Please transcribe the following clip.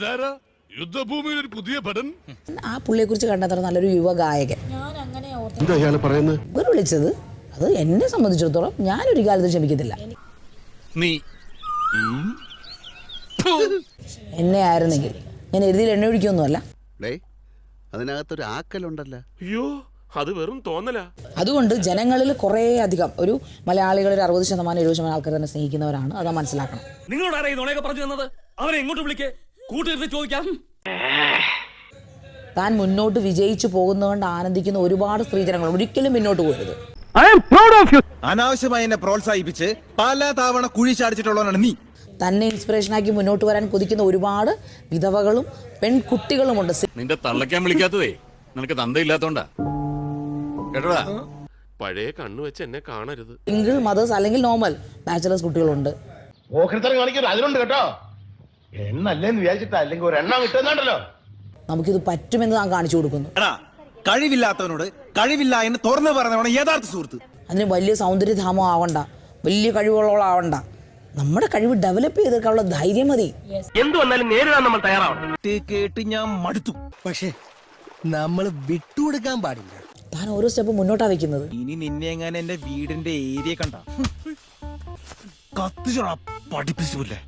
ഇതാരാ? യുദ്ധഭൂമിയിൽ ഒരു പുതിയ ഭടൻ? ആ പുള്ളിയെ കുറിച്ച് കണ്ടത്ര നല്ലൊരു യുവ ഗായകൻ ഇവർ വിളിച്ചത് അത് എന്നെ സംബന്ധിച്ചിടത്തോളം ഞാൻ ഒരു കാലത്ത് ക്ഷമിക്കത്തില്ല. നീ. എന്നെ ആയിരുന്നെങ്കിൽ. ഞാൻ എഴുതിയിൽ എണ്ണ ഒഴിക്കൊന്നുമല്ല. അതിനകത്തൊരു ആക്കലുണ്ടല്ലോ. അയ്യോ അത് വെറും തോന്നലാ. അതുകൊണ്ട് ജനങ്ങളിൽ കുറേ അധികം ഒരു മലയാളികൾ ഒരു അറുപത് ശതമാനം എഴുപത് ശതമാനം ആൾക്കാർ തന്നെ സ്നേഹിക്കുന്നവരാണ്. അത് മനസ്സിലാക്കണം. നിങ്ങളോട് ആരാ ഈ നുണയൊക്കെ പറഞ്ഞു തന്നത്? അവനെ എങ്ങോട്ട് വിളിക്കേ. കൂട്ടുകരുത്ത് ചോദിക്കാം. താൻ മുന്നോട്ട് വിജയിച്ചു പോകുന്നതുകൊണ്ട് ആനന്ദിക്കുന്ന ഒരുപാട് സ്ത്രീജനങ്ങൾ ഒരിക്കലും മുന്നോട്ട് പോകരുത്. അനാവശ്യമായി എന്നെ പ്രോത്സാഹിപ്പിച്ച് പല തവണ കുഴി ചാടിച്ചിട്ടുള്ളവനാണ് നീ. തന്നെ ഇൻസ്പിറേഷൻ ആക്കി മുന്നോട്ട് വരാൻ കൊതിക്കുന്ന ഒരുപാട് വിധവകളും പെൺകുട്ടികളുമുണ്ട് നിന്റെ തള്ളക്കാൻ വിളിക്കാത്തതേ. നിനക്ക് തന്തയില്ലാത്തോണ്ടാ. കേട്ടോടാ? പഴയ കണ്ണു വെച്ച് എന്നെ കാണരുത്. സിംഗിൾ മദേഴ്സ് അല്ലെങ്കിൽ നോർമൽ ബാച്ചലേഴ്സ് കുട്ടികളുണ്ട്. കേട്ടോ. എണ്ണല്ലേന്ന് വിചാരിച്ചിട്ട് അല്ലെങ്കിൽ ഒരു എണ്ണം കിട്ടുന്നുണ്ടല്ലോ നമുക്കിത് പറ്റുമെന്ന് താൻ കാണിച്ചു കൊടുക്കുന്നു. എടാ കഴിവില്ലാത്തവനോട് കഴിവില്ല എന്ന് തുറന്നു പറഞ്ഞവണ് യഥാർത്ഥ സുഹൃത്ത്. അതിന് വലിയ സൗന്ദര്യധാമം ആവണ്ട. വലിയ കഴിവുള്ളവളാവണ്ട നമ്മുടെ കഴിവ് ഡെവലപ്പ് ചെയ്തെടുക്കാനുള്ള ധൈര്യം മതി. എന്ത് വന്നാലും നേരിടാൻ നമ്മൾ തയ്യാറാവണം. കേട്ട് ഞാൻ മടുത്തു. പക്ഷേ നമ്മൾ വിട്ടുകൊടുക്കാൻ പാടില്ല. താൻ ഓരോ സ്റ്റെപ്പ് മുന്നോട്ടാ വെക്കുന്നത്. ഇനി നിന്നെ എങ്ങനെ എന്റെ വീടിന്റെ ഏരിയ കണ്ട. കത്തിച്ചോടാ പഠിപ്പിച്ചില്ലേ